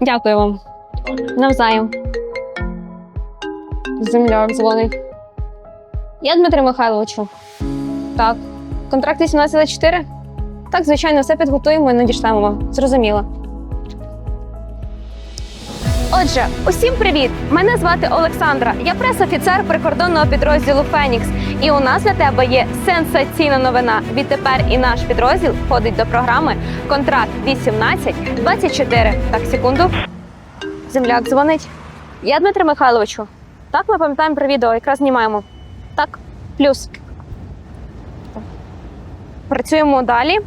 Дякую вам. Навзаєм. Земля дзвонить. Я Дмитро Михайловичу. Так. Контракт 1824? Так, звичайно, все підготуємо і надішлемо вам. Зрозуміло. Отже, усім привіт! Мене звати Олександра. Я прес-офіцер прикордонного підрозділу Фенікс. І у нас для тебе є сенсаційна новина. Відтепер і наш підрозділ входить до програми Контракт 18-24. Так, секунду. Земляк дзвонить. Я Дмитрий Михайловичу. Так, ми пам'ятаємо про відео, якраз знімаємо. Так, плюс. Працюємо далі.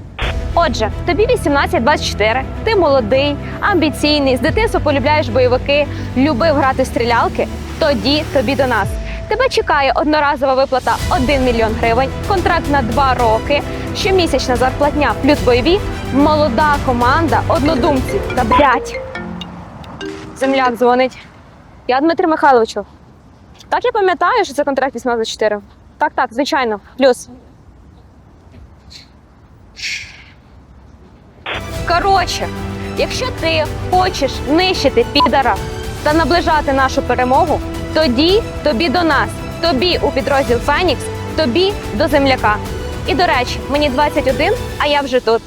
Отже, тобі 18-24, ти молодий, амбіційний, з дитинства полюбляєш бойовики, любив грати стрілялки. Тоді тобі до нас. Тебе чекає одноразова виплата 1 мільйон гривень, контракт на 2 роки, щомісячна зарплатня плюс бойові, молода команда, однодумців та блять. Земляк дзвонить. Я Дмитрий Михайловичу. Так я пам'ятаю, що це контракт 18-4. Так, так, звичайно. Плюс. Коротше, якщо ти хочеш нищити підара та наближати нашу перемогу, тоді тобі до нас, тобі у підрозділ Фенікс, тобі до земляка. І до речі, мені 21, а я вже тут.